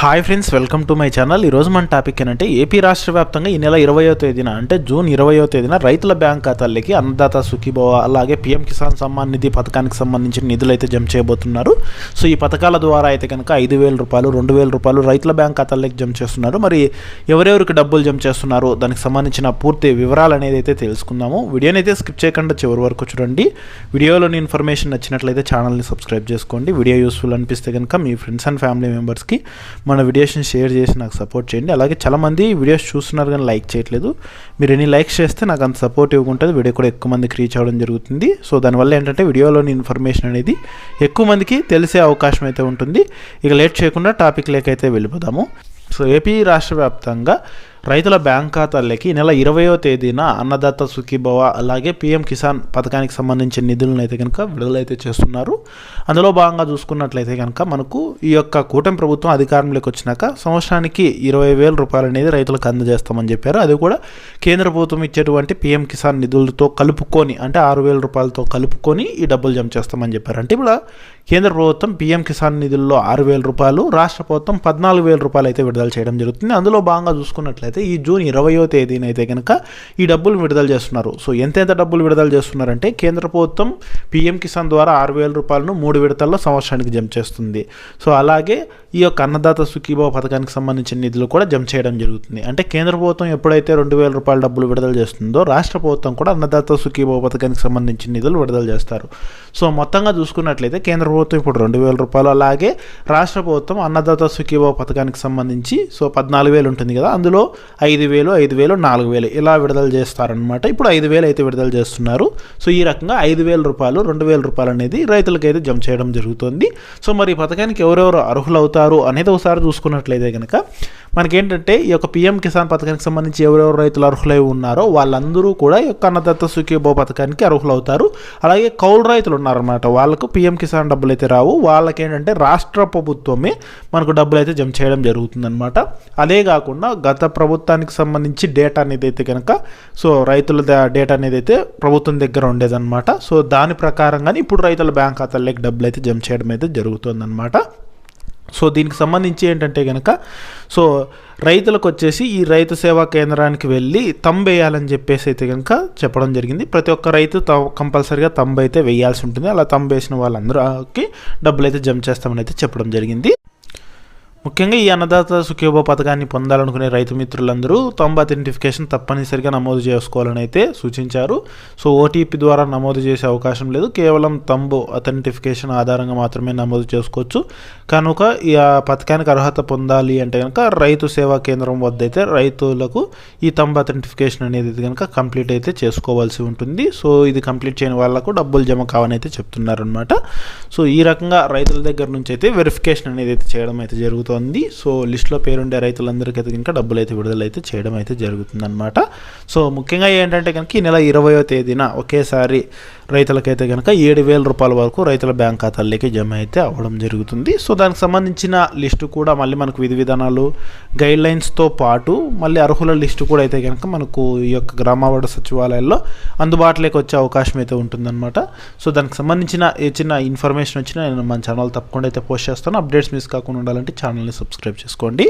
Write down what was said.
Hi friends welcome to my channel ఈరోజు మన topic ఏంటంటే ఏపీ రాష్ట్ర వ్యాప్తంగా ఈ నెల ఇరవయో తేదీన అంటే జూన్ ఇరవయో తేదీన రైతుల బ్యాంక్ ఖాతాలకి అన్నదాత సుఖీభవ అలాగే పీఎం కిసాన్ సమ్మాన్ నిధి పథకానికి సంబంధించిన నిధులు అయితే జమ చేయబోతున్నారు. సో ఈ పథకాల ద్వారా అయితే కనుక ఐదు వేల రూపాయలు రెండు వేల రూపాయలు రైతుల బ్యాంక్ ఖాతాలకి జమ చేస్తున్నారు. మరి ఎవరెవరికి డబ్బులు జమ చేస్తున్నారో? దానికి సంబంధించిన పూర్తి వివరాలు అనేది అయితే తెలుసుకుందాము. వీడియోని అయితే స్కిప్ చేయకుండా చివరి వరకు చూడండి. వీడియోలోని ఇన్ఫర్మేషన్ నచ్చినట్లయితే ఛానల్ని సబ్స్క్రైబ్ చేసుకోండి. వీడియో యూస్ఫుల్ అనిపిస్తే కనుక మీ ఫ్రెండ్స్ అండ్ ఫ్యామిలీ మెంబర్స్కి మన వీడియోస్ని షేర్ చేసి నాకు సపోర్ట్ చేయండి. అలాగే చాలామంది వీడియోస్ చూస్తున్నారు కానీ లైక్ చేయట్లేదు. మీరు ఎన్ని లైక్స్ చేస్తే నాకు అంత సపోర్ట్ ఇవ్వకుంటుంది. వీడియో కూడా ఎక్కువ మందికి రీచ్ అవ్వడం జరుగుతుంది. సో దానివల్ల ఏంటంటే వీడియోలోని ఇన్ఫర్మేషన్ అనేది ఎక్కువ మందికి తెలిసే అవకాశం అయితే ఉంటుంది. ఇక లేట్ చేయకుండా టాపిక్ లేకైతే వెళ్ళిపోదాము. సో ఏపీ రాష్ట్ర వ్యాప్తంగా రైతుల బ్యాంక్ ఖాతాలకి నెల ఇరవయో తేదీన అన్నదాత సుఖీభవ అలాగే పీఎం కిసాన్ పథకానికి సంబంధించిన నిధులను అయితే కనుక విడుదలైతే చేస్తున్నారు. అందులో భాగంగా చూసుకున్నట్లయితే కనుక మనకు ఈ యొక్క కూటమి ప్రభుత్వం అధికారంలోకి వచ్చినాక సంవత్సరానికి ఇరవై వేల రూపాయలు అనేది రైతులకు అందజేస్తామని చెప్పారు. అది కూడా కేంద్ర ప్రభుత్వం ఇచ్చేటువంటి పీఎం కిసాన్ నిధులతో కలుపుకొని అంటే ఆరు వేల రూపాయలతో కలుపుకొని ఈ డబ్బులు జమ చేస్తామని చెప్పారు. అంటే ఇప్పుడు కేంద్ర ప్రభుత్వం పీఎం కిసాన్ నిధుల్లో ఆరు వేల రూపాయలు రాష్ట్ర ప్రభుత్వం పద్నాలుగు వేల రూపాయలు అయితే విడుదల చేయడం జరుగుతుంది. అందులో భాగంగా చూసుకున్నట్లయితే ఈ జూన్ ఇరవయో తేదీన అయితే కనుక ఈ డబ్బులు విడుదల చేస్తున్నారు. సో ఎంతెంత డబ్బులు విడుదల చేస్తున్నారంటే కేంద్ర ప్రభుత్వం పీఎం కిసాన్ ద్వారా ఆరు వేల రూపాయలను మూడు విడతల్లో సంవత్సరానికి జమ చేస్తుంది. సో అలాగే ఈ యొక్క అన్నదాత సుఖీభావ పథకానికి సంబంధించిన నిధులు కూడా జమ చేయడం జరుగుతుంది. అంటే కేంద్ర ప్రభుత్వం ఎప్పుడైతే రెండు వేల రూపాయల డబ్బులు విడుదల చేస్తుందో రాష్ట్ర ప్రభుత్వం కూడా అన్నదాత సుఖీభావ పథకానికి సంబంధించిన నిధులు విడుదల చేస్తారు. సో మొత్తంగా చూసుకున్నట్లయితే కేంద్ర ప్రభుత్వం ఇప్పుడు రెండు వేల రూపాయలు అలాగే రాష్ట్ర ప్రభుత్వం అన్నదాత సుఖీభావ పథకానికి సంబంధించి సో పద్నాలుగు వేలు ఉంటుంది కదా అందులో ఐదు వేలు ఐదు వేలు నాలుగు వేలు ఇలా విడుదల చేస్తారనమాట ఇప్పుడు ఐదు వేలు అయితే విడుదల చేస్తున్నారు. సో ఈ రకంగా ఐదు వేల రూపాయలు రెండు వేల రూపాయలు అనేది రైతులకైతే జమ చేయడం జరుగుతుంది. సో మరి ఈ పథకానికి ఎవరెవరు అర్హులు అవుతారు అనేది ఒకసారి చూసుకున్నట్లయితే కనుక మనకేంటంటే ఈ యొక్క పిఎం కిసాన్ పథకానికి సంబంధించి ఎవరెవరు రైతులు అర్హులై ఉన్నారో వాళ్ళందరూ కూడా ఈ యొక్క అన్నదత్త సుఖీభో పథకానికి అర్హులవుతారు. అలాగే కౌలు రైతులు ఉన్నారన్నమాట. వాళ్ళకు పిఎం కిసాన్ డబ్బులు అయితే రావు. వాళ్ళకి ఏంటంటే రాష్ట్ర ప్రభుత్వమే మనకు డబ్బులు అయితే జమ చేయడం జరుగుతుందన్నమాట. అదే కాకుండా గత ప్రభుత్వానికి సంబంధించి డేటా అనేది అయితే కనుక సో రైతుల ద- డేటా అనేది అయితే ప్రభుత్వం దగ్గర ఉండేదన్నమాట. సో దాని ప్రకారంగానే ఇప్పుడు రైతుల బ్యాంక్ ఖాతాల్లోకి డబ్బులు అయితే జమ చేయడం అయితే జరుగుతుందన్నమాట. సో దీనికి సంబంధించి ఏంటంటే కనుక సో రైతులకు వచ్చేసి ఈ రైతు సేవా కేంద్రానికి వెళ్ళి తంబు వేయాలని చెప్పేసి అయితే కనుక చెప్పడం జరిగింది. ప్రతి ఒక్క రైతు త కంపల్సరిగా తంబు అయితే వేయాల్సి ఉంటుంది. అలా తంబు వేసిన వాళ్ళందరికీ డబ్బులు అయితే జమ చేస్తామని అయితే చెప్పడం జరిగింది. ముఖ్యంగా ఈ అన్నదాత సుఖీభో పథకాన్ని పొందాలనుకునే రైతు మిత్రులందరూ తొంభై ఐడెంటిఫికేషన్ తప్పనిసరిగా నమోదు చేసుకోవాలని అయితే సూచించారు. సో ఓటీపీ ద్వారా నమోదు చేసే అవకాశం లేదు. కేవలం తంబు అథెంటిఫికేషన్ ఆధారంగా మాత్రమే నమోదు చేసుకోవచ్చు. కనుక ఈ పథకానికి అర్హత పొందాలి అంటే కనుక రైతు సేవా కేంద్రం వద్ద అయితే రైతులకు ఈ తంబు అథెంటిఫికేషన్ అనేది కనుక కంప్లీట్ అయితే చేసుకోవాల్సి ఉంటుంది. సో ఇది కంప్లీట్ చేయని వాళ్ళకు డబ్బులు జమ కావని అయితే చెప్తున్నారనమాట సో ఈ రకంగా రైతుల దగ్గర నుంచి అయితే వెరిఫికేషన్ అనేది అయితే చేయడం అయితే జరుగుతుంది. సో లిస్ట్లో పేరుండే రైతులందరికీ అయితే కనుక డబ్బులు అయితే విడుదల అయితే చేయడం అయితే జరుగుతుందన్నమాట. సో ముఖ్యంగా ఏంటంటే కనుక ఈ నెల ఇరవయో తేదీన ఒకేసారి రైతులకైతే కనుక ఏడు వేల రూపాయల వరకు రైతుల బ్యాంక్ ఖాతాల్లోకి జమ అయితే అవ్వడం జరుగుతుంది. సో దానికి సంబంధించిన లిస్టు కూడా మళ్ళీ మనకు విధి విధానాలు గైడ్ లైన్స్తో పాటు మళ్ళీ అర్హుల లిస్టు కూడా అయితే కనుక మనకు ఈ యొక్క గ్రామవాడ సచివాలయాల్లో అందుబాటులోకి వచ్చే అవకాశం అయితే ఉంటుందన్నమాట. సో దానికి సంబంధించిన ఏ చిన్న ఇన్ఫర్మేషన్ వచ్చినా నేను మన ఛానల్ తప్పకుండా అయితే పోస్ట్ చేస్తాను. అప్డేట్స్ మిస్ కాకుండా ఉండాలంటే ఛానల్ని సబ్స్క్రైబ్ చేసుకోండి.